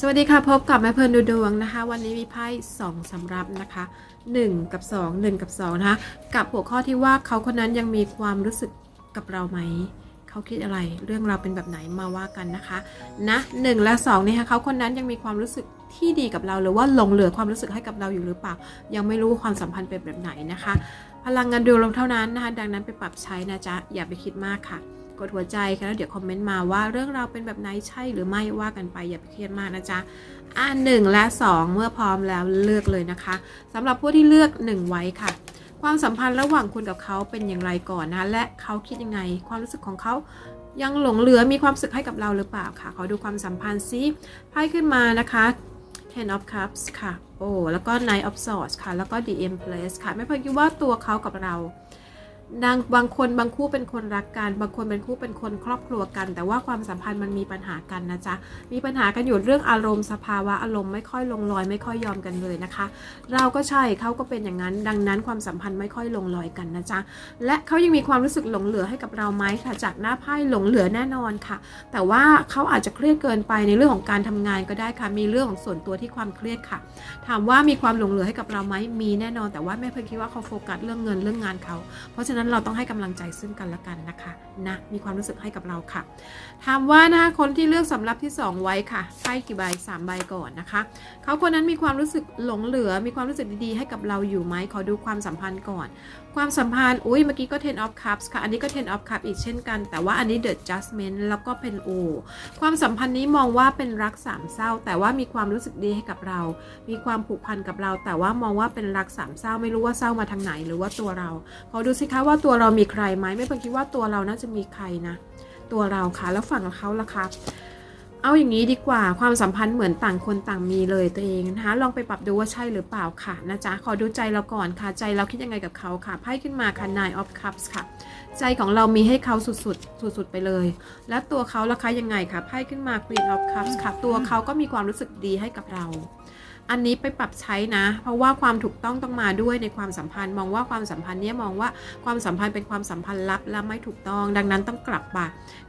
สวัสดีค่ะ พบกับแม่เพลินดูดวงนะคะ วันนี้มีไพ่สองสำรับนะคะ 1 กับ 2 1 กับ2นะคะกับหัวข้อที่ว่าเขาคนนั้นยังมีความรู้สึกกับเราไหม เขาคิดอะไรเรื่องเราเป็นแบบไหนมาว่ากันนะคะนะหนึ่งและ2เนี่ยค่ะเขาคนนั้นยังมีความรู้สึกที่ดีกับเราหรือว่าหลงเหลือความรู้สึกให้กับเราอยู่หรือเปล่า ยังไม่รู้ความสัมพันธ์เป็นแบบไหนนะคะ พลังงานดูลมเท่านั้นนะคะ ดังนั้นไปปรับใช้นะจ๊ะอย่าไปคิดมากค่ะ กดหัวใจค่ะแล้วเดี๋ยวคอมเมนต์มาว่าเรื่องราวเป็นแบบไหนใช่หรือไม่ว่ากันไปอย่าไปเครียดมากนะจ๊ะอ่าหนึ่งและ 2 เมื่อพร้อมแล้วเลือกเลยนะคะสำหรับผู้ที่เลือก 1 ไว้ค่ะ ความสัมพันธ์ระหว่างคุณกับเขาเป็นอย่างไรก่อนนะและเขาคิดยังไง ความรู้สึกของเขายังหลงเหลือมีความรู้สึกให้กับเราหรือเปล่าค่ะขอดูความสัมพันธ์ซิไพ่ขึ้นมานะคะ Ten of Cups ค่ะ โอ้ แล้วก็ Knight of Swords ค่ะ แล้วก็ The Empress ค่ะ ไม่เพิ่งคิดว่าตัวเขากับเรา นางบางคนบางคู่เป็นคนรักกัน บางคนเป็นคู่เป็นคนครอบครัวกัน แต่ว่าความสัมพันธ์มันมีปัญหากันนะจ๊ะมีปัญหากันอยู่เรื่องอารมณ์สภาวะอารมณ์ไม่ค่อยลงรอย ไม่ค่อยยอมกันเลยนะคะ เราก็ใช่เขาก็เป็นอย่างนั้น ดังนั้นความสัมพันธ์ไม่ค่อยลงรอยกันนะจ๊ะและเขายังมีความรู้สึกหลงเหลือให้กับเราไหมค่ะจากหน้าไพ่หลงเหลือแน่นอนค่ะ แต่ว่าเขาอาจจะเครียดเกินไปในเรื่องของการทำงานก็ได้ค่ะ มีเรื่องของส่วนตัวที่ความเครียดค่ะ ถามว่ามีความหลงเหลือให้กับเราไหมมีแน่นอน แต่ว่าแม่เพิ่งคิดว่าเขาโฟกัสเรื่องเงินเรื่องงานเขาเพราะฉะนั้นเราต้องให้กำลังใจซึ่งกันและกันนะคะนะมีความรู้สึกให้กับเราค่ะ ถามว่านะคะคนที่เลือกสำรับที่ 2 ไว้ค่ะไพ่กี่ใบ3ใบก่อนนะคะ เขาคนนั้นมีความรู้สึกหลงเหลือ มีความรู้สึกดีๆ ให้กับเราอยู่ไหมขอดูความสัมพันธ์ก่อน ความสัมพันธ์อุ้ยเมื่อกี้ก็ ten of cups ค่ะ อันนี้ก็ ten of cups อีกเช่นกัน แต่ว่าอันนี้ the judgment แล้วก็เป็น o ความสัมพันธ์นี้มองว่าเป็นรักสามเศร้า แต่ว่ามีความรู้สึกดีให้กับเรา มีความผูกพันกับเรา แต่ว่ามองว่าเป็นรักสามเศร้าไม่รู้ว่าเศร้ามาทางไหนหรือว่าตัวเราขอดูสิคะว่าตัวเรามีใครไหมไม่เพิ่งคิดว่าตัวเราน่าจะมีใครนะตัวเราค่ะแล้วฝั่งเขาล่ะคะเอาอย่างนี้ดีกว่าความสัมพันธ์เหมือนต่างคนต่างมีเลยตัวเองนะคะลองไปปรับดูว่าใช่หรือเปล่าค่ะนะจ๊ะขอดูใจเราก่อนค่ะใจเราคิดยังไงกับเขาค่ะไพ่ขึ้นมาค่ะ nine of cups ค่ะ ใจของเรามีให้เขาสุดๆสุดๆไปเลย และตัวเขาล่ะคะยังไงคะไพ่ขึ้นมา queen of cups ค่ะ ตัวเขาก็มีความรู้สึกดีให้กับเรา อันนี้ไปปรับใช้นะ เพราะว่าความถูกต้องต้องมาด้วยในความสัมพันธ์ มองว่าความสัมพันธ์เนี้ยมองว่าความสัมพันธ์เป็นความสัมพันธ์ลับและไม่ถูกต้อง ดังนั้นต้องกลับมา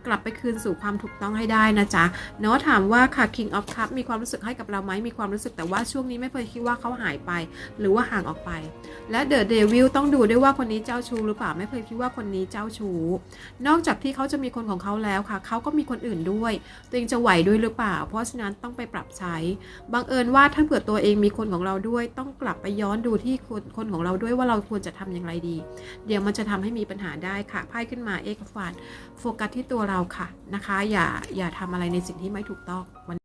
กลับไปคืนสู่ความถูกต้องให้ได้นะจ๊ะเนาะถามว่าค่ะ King of Cup มีความรู้สึกให้กับเราไหมมีความรู้สึกแต่ว่าช่วงนี้ไม่เคยคิดว่าเขาหายไป หรือว่าห่างออกไป และ The Devil ต้องดูด้วยว่าคนนี้เจ้าชู้หรือเปล่าไม่เคยคิดว่าคนนี้เจ้าชู้นอกจากที่เขาจะมีคนของเขาแล้วค่ะเขาก็มีคนอื่นด้วยตัวเองจะไหวด้วยหรือเปล่า เพราะฉะนั้นต้องไปปรับใช้บังเอิญว่าถ้าเผื่อตัวเองมีคนของเราด้วย ต้องกลับไปย้อนดูที่คนคนของเราด้วยว่าเราควรจะทำอย่างไรดี เดี๋ยวมันจะทำให้มีปัญหาได้ค่ะไพ่ขึ้นมาเอกฟานโฟกัสที่ตัวเราค่ะนะคะ อย่าอย่าทำอะไรในสิ่งที่ไม่ถูกต้อง